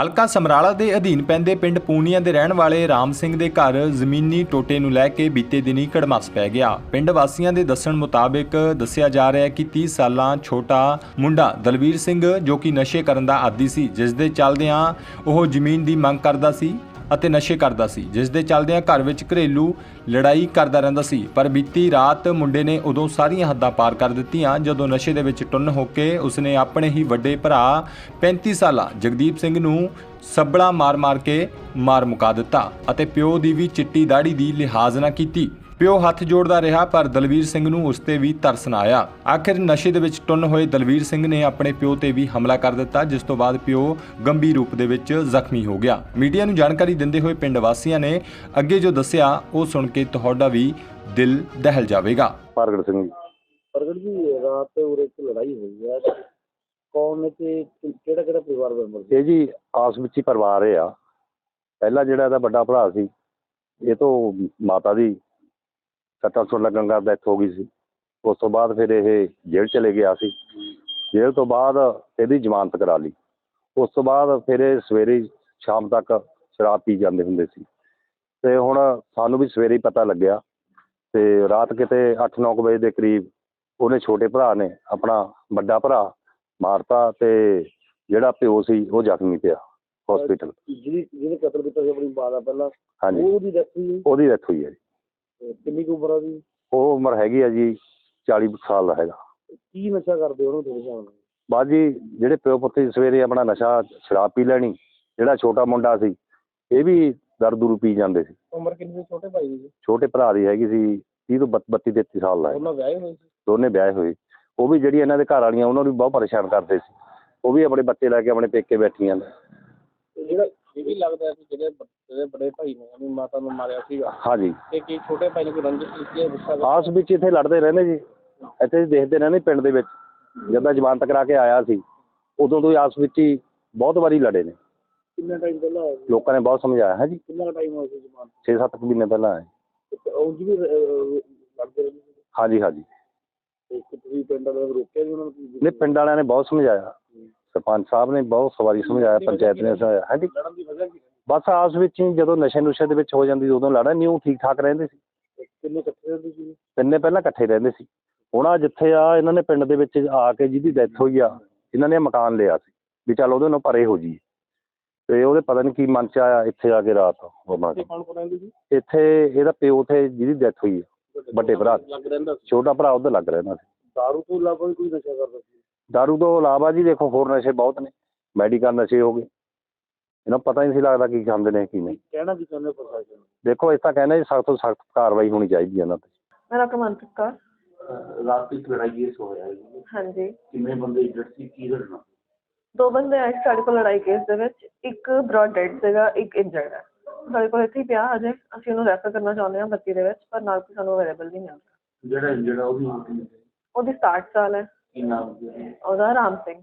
ਹਲਕਾ ਸਮਰਾਲਾ ਦੇ ਅਧੀਨ ਪੈਂਦੇ ਪਿੰਡ ਪੂਨੀਆਂ ਦੇ ਰਹਿਣ ਵਾਲੇ ਰਾਮ ਸਿੰਘ ਦੇ ਘਰ ਜ਼ਮੀਨੀ ਟੋਟੇ ਨੂੰ ਲੈ ਕੇ ਬੀਤੇ ਦਿਨੀ ਕੜਮਾਸ ਪੈ ਗਿਆ। ਪਿੰਡ ਵਾਸੀਆਂ ਦੇ ਦੱਸਣ ਮੁਤਾਬਕ ਦੱਸਿਆ ਜਾ ਰਿਹਾ ਹੈ ਕਿ 30 ਸਾਲਾਂ ਛੋਟਾ ਮੁੰਡਾ ਦਲਵੀਰ ਸਿੰਘ ਜੋ ਕਿ ਨਸ਼ੇ ਕਰਨ ਦਾ ਆਦੀ ਸੀ ਜਿਸ ਦੇ ਚੱਲਦਿਆਂ ਉਹ ਜ਼ਮੀਨ ਦੀ ਮੰਗ ਕਰਦਾ ਸੀ। ਅਤੇ ਨਸ਼ੇ ਕਰਦਾ ਸੀ ਜਿਸ ਦੇ ਚੱਲਦਿਆਂ ਘਰ ਵਿੱਚ ਘਰੇਲੂ ਲੜਾਈ ਕਰਦਾ ਰਹਿੰਦਾ ਸੀ। ਪਰ ਬੀਤੀ ਰਾਤ ਮੁੰਡੇ ਨੇ ਉਦੋਂ ਸਾਰੀਆਂ ਹੱਦਾਂ ਪਾਰ ਕਰ ਦਿੱਤੀਆਂ, ਜਦੋਂ ਨਸ਼ੇ ਦੇ ਵਿੱਚ ਟੁੰਨ ਹੋ ਕੇ ਉਸਨੇ ਆਪਣੇ ਹੀ ਵੱਡੇ ਭਰਾ 35 ਸਾਲਾ ਜਗਦੀਪ ਸਿੰਘ ਨੂੰ ਸੱਬੜਾ ਮਾਰ-ਮਾਰ ਕੇ ਮਾਰ ਮੁਕਾ ਦਿੱਤਾ ਅਤੇ ਪਿਓ ਦੀ ਵੀ ਚਿੱਟੀ ਦਾੜੀ ਦੀ ਲਿਹਾਜ਼ ਨਾ ਕੀਤੀ। ਪਿਓ ਹੱਥ ਜੋੜਦਾ ਰਿਹਾ ਪਰ ਦਲਵੀਰ ਸਿੰਘ ਨੂੰ ਉਸ ਤੇ ਵੀ ਤਰਸ ਨਾ ਆਇਆ। ਆਖਿਰ ਨਸ਼ੇ ਦੇ ਵਿੱਚ ਟੁੰਨ ਹੋਏ ਦਲਵੀਰ ਸਿੰਘ ਨੇ ਆਪਣੇ ਪਿਓ ਤੇ ਵੀ ਹਮਲਾ ਕਰ ਦਿੱਤਾ ਜਿਸ ਤੋਂ ਬਾਅਦ ਪਿਓ ਗੰਭੀਰ ਰੂਪ ਦੇ ਵਿੱਚ ਜ਼ਖਮੀ ਹੋ ਗਿਆ। ਮੀਡੀਆ ਨੂੰ ਜਾਣਕਾਰੀ ਦਿੰਦੇ ਹੋਏ ਪਿੰਡ ਵਾਸੀਆਂ ਨੇ ਅੱਗੇ ਜੋ ਦੱਸਿਆ ਉਹ ਸੁਣ ਕੇ ਤੁਹਾਡਾ ਵੀ ਦਿਲ ਦਹਿਲ ਜਾਵੇਗਾ। ਪ੍ਰਗਟ ਸਿੰਘ ਜੀ। ਪ੍ਰਗਟ ਜੀ ਰਾਤ ਉਰੇ ਇੱਕ ਲੜਾਈ ਹੋਈ ਹੈ ਕੌਣ ਨੇ ਤੇ ਕਿਹੜਾ ਕਿਹੜਾ ਪਰਿਵਾਰ ਮੈਂਬਰ ਸੀ? ਇਹ ਜੀ ਆਸ ਵਿੱਚ ਹੀ ਪਰਿਵਾਰ ਇਹ ਆ। ਪਹਿਲਾ ਜਿਹੜਾ ਇਹਦਾ ਵੱਡਾ ਭਰਾ ਸੀ ਇਹ ਤੋਂ ਮਾਤਾ ਦੀ ਸੱਟਾਂ ਸੁੱਟ ਲੱਗਣ ਦਾ ਡੈਥ ਹੋ ਗਈ ਸੀ। ਉਸ ਤੋਂ ਬਾਅਦ ਫਿਰ ਇਹ ਜੇਲ੍ਹ ਚਲੇ ਗਿਆ ਸੀ। ਜੇਲ੍ਹ ਤੋਂ ਬਾਅਦ ਇਹਦੀ ਜ਼ਮਾਨਤ ਕਰਾ ਲਈ। ਉਸ ਤੋਂ ਬਾਅਦ ਫਿਰ ਇਹ ਸਵੇਰੇ ਸ਼ਾਮ ਤੱਕ ਸ਼ਰਾਬ ਪੀ ਜਾਂਦੇ ਹੁੰਦੇ ਸੀ। ਤੇ ਹੁਣ ਸਾਨੂੰ ਵੀ ਸਵੇਰੇ ਹੀ ਪਤਾ ਲੱਗਿਆ ਤੇ ਰਾਤ ਕਿਤੇ 8-9 ਵਜੇ ਦੇ ਕਰੀਬ ਉਹਨੇ ਛੋਟੇ ਭਰਾ ਨੇ ਆਪਣਾ ਵੱਡਾ ਭਰਾ ਮਾਰਤਾ ਤੇ ਜਿਹੜਾ ਪਿਓ ਸੀ ਉਹ ਜ਼ਖਮੀ ਪਿਆ ਹਸਪੀਟਲ ਜਿਹਨੇ ਕਤਲ ਕੀਤਾ ਸੀ ਆਪਣੀ ਮਾਂ ਦਾ ਪਹਿਲਾਂ। ਹਾਂਜੀ। ਉਹਦੀ ਡੈਥ ਹੋਈ ਉਹਦੀ ਡੈਥ ਹੋਈ ਹੈ ਜੀ। ਕਿੰਨੀ ਕੁ ਉਮਰ ਆ ਉਹਦੀ? ਉਹ ਉਮਰ ਹੈਗੀ ਆ ਜੀ 40 ਕੁ ਸਾਲ ਦਾ ਹੈਗਾ। ਕੀ ਨਸ਼ਾ ਕਰਦੇ ਉਹਨੂੰ ਥੋੜੇ ਸਾਲ ਬਾਅਦ ਜੀ ਜਿਹੜੇ ਪਿਓ ਪੁੱਤ ਸੀ ਸਵੇਰੇ ਆਪਣਾ ਨਸ਼ਾ ਸ਼ਰਾਬ ਪੀ ਲੈਣੀ ਜਿਹੜਾ ਛੋਟਾ ਮੁੰਡਾ ਸੀ ਇਹ ਵੀ ਦਰ ਦੂਰ ਪੀ ਜਾਂਦੇ ਸੀ। ਉਮਰ ਕਿੰਨੀ ਸੀ ਛੋਟੇ ਭਾਈ ਦੀ? ਛੋਟੇ ਭਰਾ ਦੀ ਹੈਗੀ ਸੀ 30 ਤੋਂ 32 33 ਸਾਲ ਦਾ ਹੈ। ਉਹਨਾਂ ਵਿਆਹੇ ਹੋਏ ਸੀ? ਦੋਨੇ ਵਿਆਹੇ ਹੋਏ। ਉਹ ਵੀ ਜਿਹੜੀ ਇਹਨਾਂ ਦੇ ਘਰ ਵਾਲੀਆਂ ਉਹਨਾਂ ਨੂੰ ਵੀ ਬਹੁਤ ਪਰੇਸ਼ਾਨ ਕਰਦੇ ਸੀ। ਉਹ ਵੀ ਆਪਣੇ ਬੱਚੇ ਲੈ ਕੇ ਆਪਣੇ ਪੇਕੇ ਬੈਠੀਆਂ ਨੇ। ਤੇ ਜਿਹੜਾ ਇਹ ਵੀ ਲੱਗਦਾ ਹੈ ਕਿ ਜਿਹੜੇ ਬ- ਜਿਹੜੇ ਬੜੇ ਭਾਈ ਨੇ ਆਪਣੀ ਮਾਤਾ ਨੂੰ ਮਾਰਿਆ ਸੀਗਾ। ਹਾਂਜੀ। ਤੇ ਕੀ ਛੋਟੇ ਭਾਈ ਨੇ ਕੋਈ ਰੰਜਿਸ਼ ਕੀਤੀ ਹੈ ਗੁੱਸਾ ਕਰ- ਆਸ ਵਿੱਚ ਇੱਥੇ ਲੜਦੇ ਰਹਿੰਦੇ ਜੀ। ਇੱਥੇ ਦੇਖਦੇ ਰਹਿੰਦੇ ਪਿੰਡ ਦੇ ਵਿੱਚ। ਜਦੋਂ ਜ਼ਮਾਨਤ ਕਰਾ ਕੇ ਆਇਆ ਸੀ ਉਦੋਂ ਤੋਂ ਹੀ ਆਸ ਵਿੱਚ ਹੀ ਬਹੁਤ ਵਾਰੀ ਲੜੇ ਨੇ। ਕਿੰਨਾ ਟਾਈਮ ਪਹਿਲਾਂ ਹੋਇਆ ਸੀ? ਲੋਕਾਂ ਨੇ ਬਹੁਤ ਸਮਝਾਇਆ ਹੈ ਜੀ? ਕਿੰਨਾ ਟਾਈਮ ਹੋਇਆ ਸੀ ਜਮਾਨ 6-7 ਮਹੀਨੇ ਪਹਿਲਾਂ ਆਏ ਉਹ ਜੀ ਵੀ ਅਹ, ਲੜਦੇ ਰਹਿੰਦੇ ਸੀ? ਹਾਂਜੀ ਹਾਂਜੀ। ਤੇ ਇੱਕ ਤੁਸੀਂ ਪਿੰਡ ਵਾਲਿਆਂ ਨੂੰ ਰੋਕਿਆ ਵੀ ਉਹਨਾਂ ਨੂੰ? ਨੇ ਪਿੰਡ ਵਾਲਿਆਂ ਨੇ ਬਹੁਤ ਸਮਝਾਇਆ। ਸਰਪੰਚ ਸਾਹਿਬ ਨੇ ਬਹੁਤ ਸਵਾਰੀ ਸਮਝਾਇਆ ਪੰਚਾਇਤ ਨੇ ਸਮਝਾਇਆ ਹੈ? ਜੀ ਲੜਨ ਦੀ ਵਜ੍ਹਾ ਕੀ ਹੈ? ਬਸ ਆਸ ਵਿੱਚ ਹੀ ਜਦੋਂ ਨਸ਼ੇ ਨੁਸ਼ੇ ਦੇ ਵਿੱਚ ਹੋ ਜਾਂਦੀ ਉਦੋਂ ਲੜਾ ਉਹ ਠੀਕ ਠਾਕ ਰਹਿੰਦੇ ਸੀ। ਤੇ ਕਿੰਨੇ ਇਕੱਠੇ ਰਹਿੰਦੇ ਸੀ? ਤਿੰਨੇ ਪਹਿਲਾਂ ਇਕੱਠੇ ਰਹਿੰਦੇ ਸੀ। ਹੁਣ ਆ ਜਿੱਥੇ ਆ ਇਹਨਾਂ ਨੇ ਪਿੰਡ ਦੇ ਵਿੱਚ ਆ ਕੇ ਜਿਹਦੀ ਡੈਥ ਹੋਈ ਆ ਇਹਨਾਂ ਨੇ ਮਕਾਨ ਲਿਆ ਸੀ ਵੀ ਚੱਲ ਉਹਦੇ ਨਾਲ ਪਰੇ ਹੋ ਜੀ ਤੇ ਉਹਦੇ ਪਤਾ ਨਹੀਂ ਕੀ ਮਨ ਚ ਆਇਆ ਇੱਥੇ ਆ ਕੇ ਰਾਤ ਰਹਿੰਦੇ ਸੀ? ਇੱਥੇ ਇਹਦਾ ਪਿਓ ਤੇ ਜਿਹਦੀ ਡੈਥ ਹੋਈ ਆ ਵੱਡੇ ਭਰਾ। ਛੋਟਾ ਭਰਾ ਉਹਦਾ ਲੱਗ ਰਹਿੰਦਾ ਸੀ। ਦਾਰੂ ਤੋਂ ਇਲਾਵਾ ਕੋਈ ਨਸ਼ਾ ਕਰਦਾ ਸੀ? ਦਾਰੂ ਤੋਂ ਇਲਾਵਾ ਜੀ ਦੇਖੋ ਹੋਰ ਨਸ਼ੇ ਬਹੁਤ ਨੇ ਮੈਡੀਕਲ ਨਸ਼ੇ ਹੋ ਗਏ ਇਹਨਾਂ ਪਤਾ ਹੀ ਨਹੀਂ ਲੱਗਦਾ ਕੀ ਖਾਂਦੇ ਨੇ ਕੀ ਨਹੀਂ ਕਹਿਣਾ ਕੀ ਚਾਹੁੰਦੇ ਹੋ ਪ੍ਰਸ਼ਾਸਨ? ਦੇਖੋ ਇਸ ਤਾਂ ਕਹਿੰਦੇ ਜੀ ਸਖਤ ਤੋਂ ਸਖਤ ਕਾਰਵਾਈ ਹੋਣੀ ਚਾਹੀਦੀ ਹੈ ਇਹਨਾਂ ਤੇ ਮੇਰਾ ਕਮੰਤਕ ਕੌਰ ਰਾਤ ਲੜਾਈ ਇਸ ਹੋਇਆ ਹੈ ਜੀ। ਹਾਂਜੀ ਕਿੰਨੇ ਬੰਦੇ ਇੰਜਰਡ ਸੀ ਕੀ ਘਟਨਾ ਦੋ ਬੰਦੇ ਆਏ ਸੀ ਸਾਡੇ ਕੋਲ ਲੜਾਈ ਕੇਸ ਦੇ ਵਿੱਚ ਇੱਕ ਬ੍ਰੌਡ ਡੈਡ ਸੀਗਾ ਇੱਕ ਇੰਜਰਡ ਹੈ ਸਾਡੇ ਕੋਲ ਇੱਥੇ ਹੀ ਪਿਆ ਅਜੇ ਅਸੀਂ ਉਹਨੂੰ ਰੈਫਰ ਕਰਨਾ ਚਾਹੁੰਦੇ ਹਾਂ ਬੱਤੀ ਦੇ ਵਿੱਚ ਪਰ ਨਾਲ ਕੋਈ ਸਾਨੂੰ ਅਵੇਲੇਬਲ ਨਹੀਂ ਮਿਲ ਰਿਹਾ ਜਿਹੜਾ ਇੰਜਰਡ ਆ ਉਹਦੀ ਉਮਰ ਕਿੰਨੀ ਸੀ ਉਹਦੀ 60 ਸਾਲ ਹੈ ਕੀ ਨਾਮ ਸੀ ਉਹਦਾ? ਉਹਦਾ ਰਾਮ ਸਿੰਘ?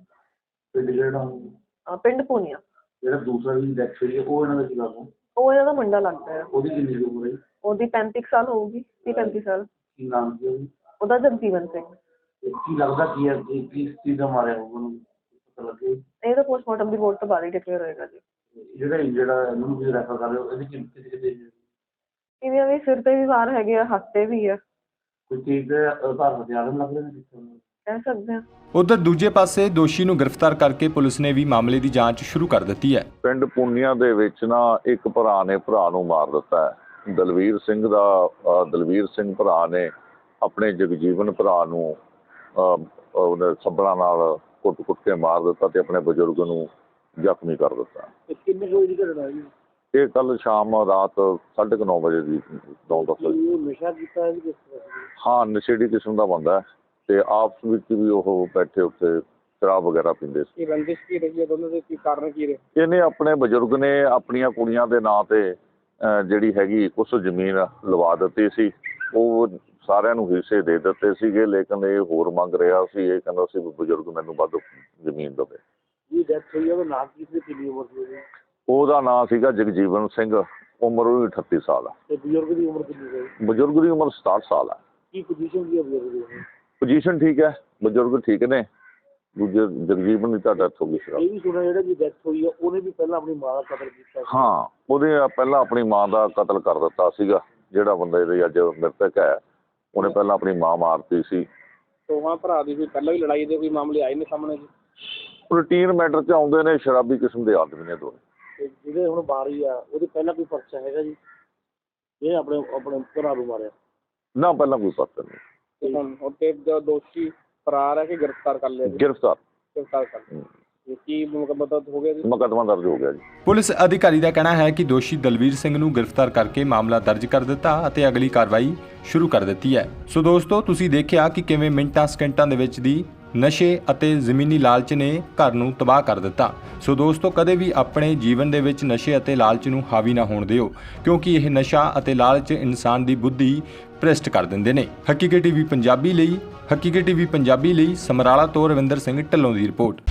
ਜਿਹੜਾ ਅਹ ਪਿੰਡ ਪੂਨੀਆ। ਜਿਹੜਾ ਦੂਸਰਾ ਵੀ ਡੈਥ ਹੋਈ ਹੈ ਉਹ ਇਹਨਾਂ ਦਾ ਕੀ ਲੱਗਦਾ ਉਹ ਇਹਨਾਂ ਦਾ ਮੁੰਡਾ ਲੱਗਦਾ ਹੈ। ਉਹਦੀ ਕਿੰਨੀ ਕੁ ਉਮਰ ਹੈ? ਉਹਦੀ 35 ਸਾਲ ਹੋਊਗੀ 30 35 ਸਾਲ। ਕੀ ਨਾਮ ਸੀ ਉਹਦੀ? ਉਹਦਾ ਜਗਜੀਵਨ ਸਿੰਘ। ਤੇ ਕੀ ਲੱਗਦਾ ਕੀ ਹੈ ਕਿ ਕਿਸ ਚੀਜ਼ ਦਾ ਮਾਰਿਆ ਹੋਊਗਾ ਉਹਨੂੰ? ਪਤਾ ਲੱਗੇ? ਇਹ ਤਾਂ ਪੋਸਟਮਾਰਟਮ ਰਿਪੋਰਟ ਤੋਂ ਬਾਅਦ ਹੀ ਡਿਕਲੇਅਰ ਹੋਏਗਾ ਜੀ। ਜਿਹੜਾ ਇੰਜਰਡ ਆ ਇਹਨੂੰ ਵੀ ਰੈਫਰ ਕਰ ਰਹੇ ਹੋ ਇਹਦੀ ਕਿੰਨੀ ਕਿਤੇ ਕਿਤੇ ਇਹਦੀਆਂ ਵੀ ਸਿਰ ਤੇ ਵੀ ਵਾਰ ਹੈਗੇ ਆ ਹੱਥ ਤੇ ਵੀ ਆ। ਕੋਈ ਚੀਜ਼ ਦੇ ਆਧਾਰ ਹਥਿਆਰ ਲੱਗ ਰਹੇ ਨੇ ਕਿੱਥੇ ਕਹਿ ਸਕਦੇ ਹਾਂ। ਉਧਰ ਦੂਜੇ ਪਾਸੇ ਦੋਸ਼ੀ ਨੂੰ ਗ੍ਰਿਫਤਾਰ ਕਰਕੇ ਪੁਲਿਸ ਨੇ ਵੀ ਮਾਮਲੇ ਦੀ ਜਾਂਚ ਸ਼ੁਰੂ ਕਰ ਦਿੱਤੀ ਹੈ। ਪਿੰਡ ਪੁੰਨੀਆਂ ਦੇ ਵਿੱਚ ਨਾ ਇੱਕ ਭਰਾ ਨੇ ਭਰਾ ਨੂੰ ਮਾਰ ਦਿੱਤਾ ਹੈ। ਦਲਵੀਰ ਸਿੰਘ ਦਾ ਦਲਵੀਰ ਸਿੰਘ ਭਰਾ ਨੇ ਆਪਣੇ ਜਗਜੀਵਨ ਭਰਾ ਨੂੰ ਉਹਨੇ ਸੱਬਲਾਂ ਨਾਲ ਕੁੱਟ-ਕੁੱਟ ਕੇ ਮਾਰ ਦਿੱਤਾ ਤੇ ਆਪਣੇ ਬਜ਼ੁਰਗ ਨੂੰ ਜ਼ਖਮੀ ਕਰ ਦਿੱਤਾ। ਤੇ ਕਿੰਨੇ ਕੋਈ ਦੀ ਘਟਨਾ ਹੈ ਜੀ? ਇਹ ਕੱਲ ਸ਼ਾਮ ਰਾਤ 9:30 ਵਜੇ ਦੀ ਨੌ ਦਸ ਵਜੇ। ਉਹ ਨਸ਼ਾ ਕੀਤਾ ਹੈ ਜੀ ਕਿਸ ਤਰ੍ਹਾਂ? ਹਾਂ ਨਸ਼ੇੜੀ ਕਿਸਮ ਦਾ ਬੰਦਾ ਹੈ। ਤੇ ਆਪਸ ਵਿੱਚ ਵੀ ਉਹ ਬੈਠੇ ਉੱਤੇ ਸ਼ਰਾਬ ਵਗੈਰਾ ਪੀਂਦੇ ਸੀ। ਕੀ ਰੰਜਿਸ਼ ਕੀ ਰਹੀ ਹੈ ਦੋਨੋਂ ਦੇ? ਕੀ ਕਾਰਨ ਕੀ ਰਹੇ? ਇਹਨੇ ਆਪਣੇ ਬਜ਼ੁਰਗ ਨੇ ਆਪਣੀਆਂ ਕੁੜੀਆਂ ਦੇ ਨਾਂ ਤੇ ਅਹ, ਜਿਹੜੀ ਹੈਗੀ ਕੁਛ ਜ਼ਮੀਨ ਲਵਾ ਦਿੱਤੀ ਸੀ। ਉਹ ਸਾਰਿਆਂ ਨੂੰ ਹਿੱਸੇ ਦੇ ਦਿੱਤੇ ਸੀਗੇ ਲੇਕਿਨ ਇਹ ਹੋਰ ਮੰਗ ਰਿਹਾ ਸੀ। ਇਹ ਕਹਿੰਦਾ ਸੀ ਵੀ ਬਜ਼ੁਰਗ ਮੈਨੂੰ ਵੱਧ ਜ਼ਮੀਨ ਦੇਵੇ। ਜੀ ਡੈਥ ਹੋਈ ਹੈ? ਉਹਦਾ ਨਾਮ ਕੀ ਸੀ? ਕਿੰਨੀ ਉਮਰ ਸੀ ਉਹਦੀ? ਉਹਦਾ ਨਾਂ ਸੀਗਾ ਜਗਜੀਵਨ ਸਿੰਘ। ਉਮਰ ਉਹਦੀ 38 ਸਾਲ ਹੈ ਤੇ ਬਜ਼ੁਰਗ ਦੀ ਉਮਰ ਕਿੰਨੀ ਹੈ ਬਜ਼ੁਰਗ ਦੀ ਉਮਰ 67 ਸਾਲ ਹੈ ਕੀ ਪੋਜੀਸ਼ਨ ਦੀ ਹੈ ਬਜ਼ੁਰਗ ਦੀ ਪੋਜੀਸ਼ਨ ਠੀਕ ਹੈ ਬਜ਼ੁਰਗ ਠੀਕ ਨੇ ਦੂਜੇ ਜਗਜੀਵਨ ਦੀ ਤਾਂ ਡੈਥ ਹੋ ਗਈ ਸੀ ਇਹ ਵੀ ਸੁਣਿਆ ਜਿਹੜਾ ਦੀ ਡੈਥ ਹੋਈ ਆ ਉਹਨੇ ਵੀ ਪਹਿਲਾਂ ਆਪਣੀ ਮਾਂ ਦਾ ਕਤਲ ਕੀਤਾ ਸੀ। ਹਾਂ ਉਹਦੇ ਪਹਿਲਾਂ ਆਪਣੀ ਮਾਂ ਦਾ ਕਤਲ ਕਰ ਦਿੱਤਾ ਸੀਗਾ ਜਿਹੜਾ ਬੰਦਾ ਇਹਦੇ ਅੱਜ ਮ੍ਰਿਤਕ ਹੈ ਉਹਨੇ ਪਹਿਲਾਂ ਆਪਣੀ ਮਾਂ ਮਾਰਤੀ ਸੀ। ਦੋਵਾਂ ਭਰਾ ਦੀ ਕੋਈ ਪਹਿਲਾਂ ਵੀ ਲੜਾਈ ਦੇ ਕੋਈ ਮਾਮਲੇ ਆਏ ਨੇ ਸਾਹਮਣੇ ਜੀ। ਰੂਟੀਨ ਮੈਟਰ 'ਚ ਆਉਂਦੇ ਨੇ ਸ਼ਰਾਬੀ ਕਿਸਮ ਦੇ ਆਦਮੀ ਨੇ ਦੋਨੇ ਤੇ ਜਿਹਦੇ ਹੁਣ ਬਾਰੀ ਆ ਉਹਦੇ ਪਹਿਲਾਂ ਕੋਈ ਪਰਚਾ ਹੈਗਾ ਜੀ? ਇਹ ਆਪਣੇ ਆਪਣੇ ਭਰਾ ਨੂੰ ਮਾਰਿਆ। ਨਾ ਪਹਿਲਾਂ ਕੋਈ ਪਤਾ ਨਹੀਂ। ਤੇ ਹੁਣ ਉੱਤੇ ਦੋਸ਼ੀ ਫਰਾਰ ਹੈ ਕਿ ਗ੍ਰਿਫਤਾਰ ਕਰ ਲਿਆ ਜੀ? ਗ੍ਰਿਫਤਾਰ। ਗ੍ਰਿਫਤਾਰ ਕਰ ਲਿਆ। ਇਹ ਕੀ ਮੁਕੱਦਮਾ ਹੋ ਗਿਆ ਜੀ? ਮੁਕੱਦਮਾ ਦਰਜ ਹੋ ਗਿਆ ਜੀ। ਪੁਲਿਸ ਅਧਿਕਾਰੀ ਦਾ ਕਹਿਣਾ ਹੈ ਕਿ ਦੋਸ਼ੀ ਦਲਵੀਰ ਸਿੰਘ ਨੂੰ ਗ੍ਰਿਫਤਾਰ ਕਰਕੇ ਮਾਮਲਾ ਦਰਜ ਕਰ ਦਿੱਤਾ ਅਤੇ ਅਗਲੀ ਕਾਰਵਾਈ ਸ਼ੁਰੂ ਕਰ ਦਿੱਤੀ ਹੈ। ਸੋ ਦੋਸਤੋ ਤੁਸੀਂ ਦੇਖਿਆ ਕਿ ਕਿਵੇਂ ਮਿੰਟਾਂ ਸਕਿੰਟਾਂ ਦੇ ਵਿੱਚ ਦੀ ਨਸ਼ੇ ਅਤੇ ਜ਼ਮੀਨੀ ਲਾਲਚ ਨੇ ਘਰ ਨੂੰ ਤਬਾਹ ਕਰ ਦਿੱਤਾ। ਸੋ ਦੋਸਤੋ, ਕਦੇ ਵੀ ਆਪਣੇ ਜੀਵਨ ਦੇ ਵਿੱਚ ਨਸ਼ੇ ਅਤੇ ਲਾਲਚ ਨੂੰ ਹਾਵੀ ਨਾ ਹੋਣ ਦਿਓ, ਕਿਉਂਕਿ ਇਹ ਨਸ਼ਾ ਅਤੇ ਲਾਲਚ ਇਨਸਾਨ ਦੀ ਬੁੱਧੀ ਭ੍ਰਿਸ਼ਟ ਕਰ ਦਿੰਦੇ ਨੇ। ਹਕੀਕਤ ਟੀਵੀ ਪੰਜਾਬੀ ਲਈ ਹਕੀਕਤ ਟੀਵੀ ਪੰਜਾਬੀ ਲਈ ਸਮਰਾਲਾ ਤੋਂ ਰਵਿੰਦਰ ਸਿੰਘ ਢੱਲੋਂ ਦੀ ਰਿਪੋਰਟ।